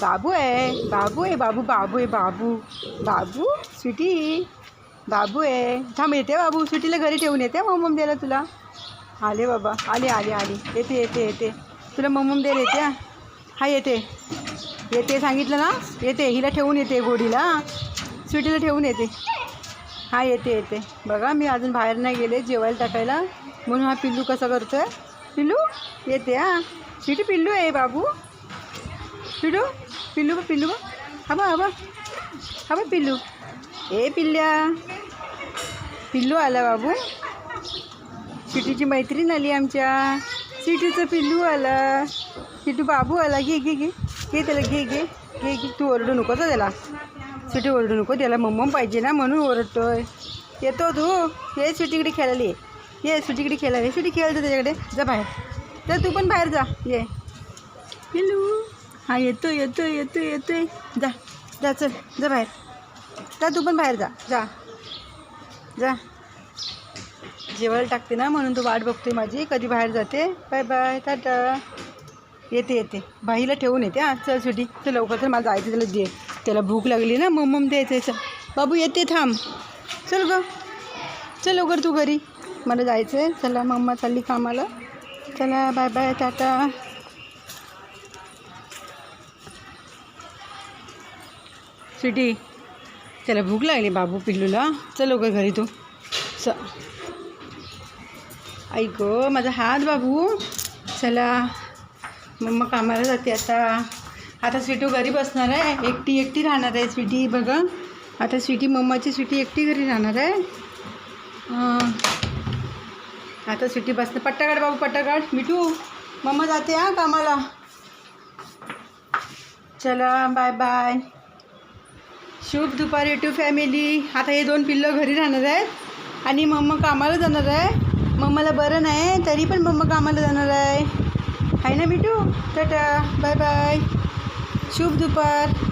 बाबू आहे बाबू आहे बाबू बाबू आहे बाबू. बाबू स्वीटी. बाबू आहे थांब येते बाबू. स्वीटीला घरी ठेवून येते मम्मम द्यायला तुला. आले बाबा. आले आले आले. येते येते येते. तुला मम्मम द्यायला येते हा? येते. येते सांगितलं ना? येते. हिला ठेवून येते गोडीला. स्वीटीला ठेवून येते. हा येते येते. बघा मी अजून बाहेर नाही गेले. जेवायला टाकायला. म्हणून हा पिल्लू कसा करतोय? पिल्लू येते हा. स्वीटी पिल्लू आहे बाबू. पिल्लू पिल्लू बा पिल्लू बघ हा बा हा बा हा बा पिल्लू ए पिल्ल्या पिल्लू आला बाबू सिटीची मैत्रीण आली आमच्या सिटीचं पिल्लू आला सिटू बाबू आला घे घे घे घे त्याला घे घे घे घे तू ओरडू नको तर त्याला सिटी ओरडू नको त्याला मम्मम पाहिजे ना म्हणून ओरडतोय येतो तू ये सिटीकडे खेळायला ये ये सुटीकडे खेळायला ये सिटी खेळतो त्याच्याकडे जा बाहेर तर तू पण बाहेर जा ये पिल्लू हा येतो येतो येतो येतोय. जा जा चल जा बाहेर. जा तू पण बाहेर जा. जा. जा. जेवायला टाकते ना म्हणून तू वाट बघते माझी. कधी बाहेर जाते. Bye bye tata. येते येते. बाईला ठेवून येते. हां चल सुटी. चल लवकर चल. मला जायचं त्याला दे. त्याला भूक लागली ना मग मम द्यायचं चल. बाबू येते थांब. चल ग. चल लवकर तू घरी. मला जायचं आहे चला मम्मा चालली कामाला. चला बाय बाय टाटा. स्वीटी. त्याला भूक लागली बाबू पिल्लूला. चल ग घरी तू. च. ऐक माझा हात बाबू. चला. मम्मा कामाला जाते आता. आता स्वीटू घरी बसणार आहे. एकटी एकटी राहणार आहे स्वीटी बघा. आता स्वीटी मम्माची स्वीटी एकटी घरी राहणार आहे. आता स्वीटी बसणार. पट्टागाड बाबू पट्टागाड मिठू मम्मा जाते हा कामाला. चला बाय बाय. शुभ दुपारी टू फॅमिली. आता हे दोन पिल्लं घरी राहणार आहेत. आणि मम्मा कामाला जाणार आहे. मम्माला बरं नाही तरी पण मम्मा कामाला जाणार आहे. आहे ना बिटू टाटा. Bye bye. शुभ दुपार.